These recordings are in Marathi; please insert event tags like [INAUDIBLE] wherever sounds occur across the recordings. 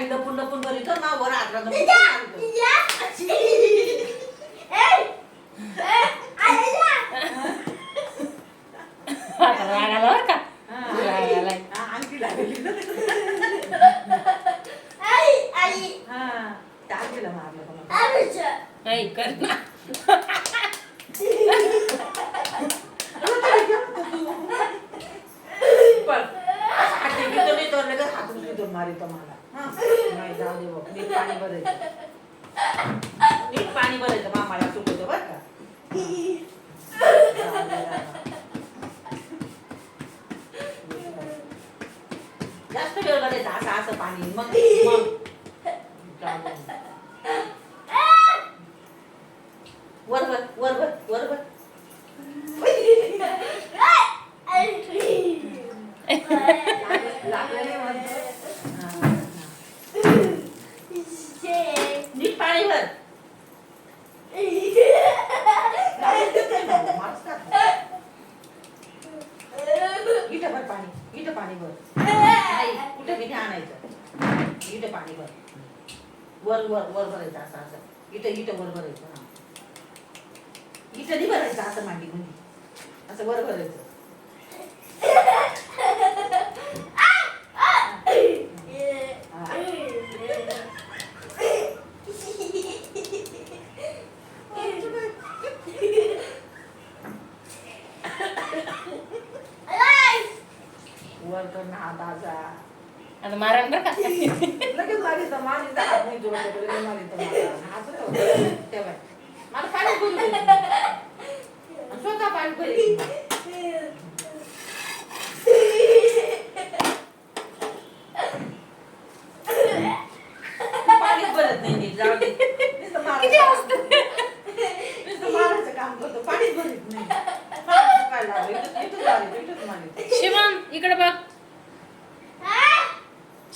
আমি লপুন লপুন করি তোর মা ওরা আদ্রা লপুন রাগালো আর কা রাগালাই আংটি লাগলি। এই আই। হ্যাঁ তাহলে মারলো এই করনা पाणी भरायचं. नीट पाणी भरायचं मामाला चुकवतो बर का? जास्त वेळ भरायचं असं असं पाणी. मग मग जाऊ दे. वर वर वर वर वर वर लागलं लागलं नाही म्हणतो हा, हा. नीट पाणी भर इथं भर पाणी इथं पाणी भर. नाही कुठं किती आणायचं? इथं पाणी भर. वर वर वर भरायचं असं असं. इथं इथं वर भरायचं हा. इथं नाही भरायचं असं मांडी म्हणजे असं वर भरायचं. आता मारण बरं का लगेच मारी तर मारी तर हात नाही जोडत लगेच मारी तर मला. तेव्हा. मला पाणी भरू आणि स्वतः पाणी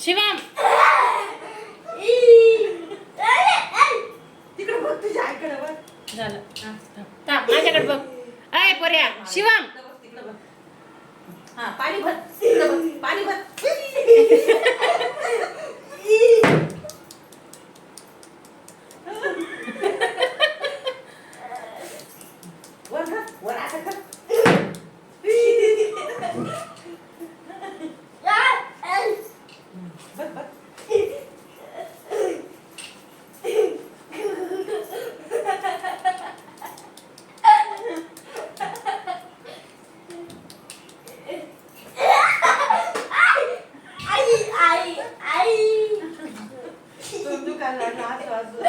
शिवम! तिकडे बघ तुझ्या आईकडे बघ. झालं. हा. थांब माझ्याकडे बघ. अय पोऱ्या शिवम तिकडं बघ, तिकडं बघ. हा पाणी भर तिकडं बघ, पाणी भर [LAUGHS] वर भर, वर असं कर. भर, भर. तोंड दुखायला लागलं, असं, असं.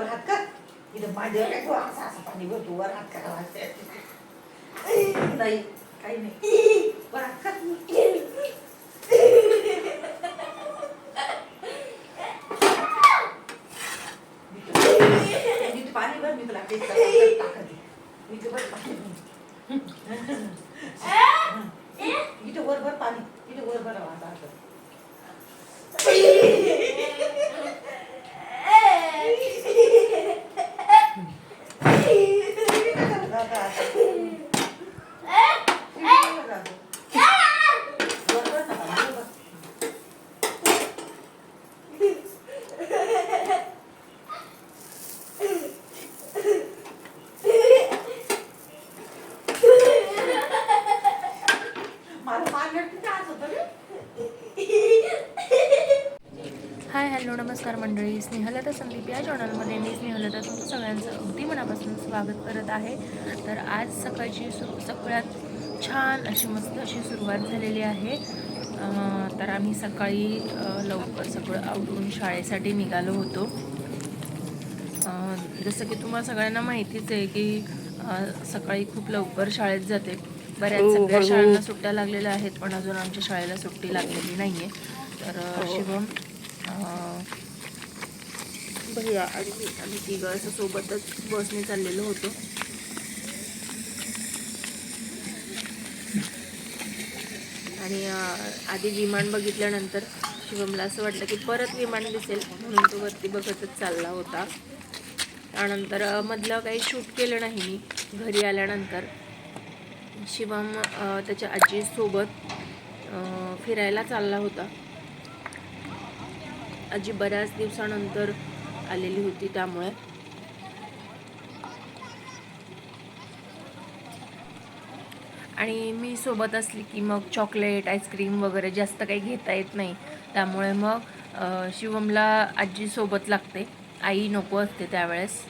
वर वर हात कर इथं माझ्यावर काय तू असं असं पाणी भरतो वर हात करावा नाही काही नाही वर हात कर नीट पाणी भर मी तुला टेस्ट टाकते नीट भर पाणी इथं वर भर पाणी इथं वर भर असं असं हाय हॅलो नमस्कार मंडळी. स्नेहलता संदीप या चॅनलमध्ये मी स्नेहलता. तुमचं सगळ्यांचं अगदी मनापासून स्वागत करत आहे. तर आज सकाळची सु सगळ्यात छान अशी मस्त अशी सुरुवात झालेली आहे. तर आम्ही सकाळी लवकर सगळं आवडून शाळेसाठी निघालो होतो. जसं की तुम्हाला सगळ्यांना माहितीच आहे की सकाळी खूप लवकर शाळेत जाते. बऱ्याच सगळ्या शाळांना सुट्ट्या लागलेल्या आहेत पण अजून आमच्या शाळेला सुट्टी लागलेली नाही आहे तर शिवम भैया आणि मी आम्ही तिघं असं सोबतच बसने चाललेलो होतो. आणि आधी विमान बघितल्यानंतर शिवमला असं वाटलं की परत विमान दिसेल म्हणून तो वरती बघतच चालला होता. त्यानंतर मधलं काही शूट केलं नाही मी. घरी आल्यानंतर शिवम त्याच्या आजीसोबत फिरायला चालला होता. आजी बऱ्याच दिवसानंतर आलेली होती त्यामुळे. आणि मी सोबत असली की मग चॉकलेट आईस्क्रीम वगैरे जास्त काही घेता येत नाही. त्यामुळे मग शिवमला आजी सोबत लागते. आई नको असते त्यावेळेस.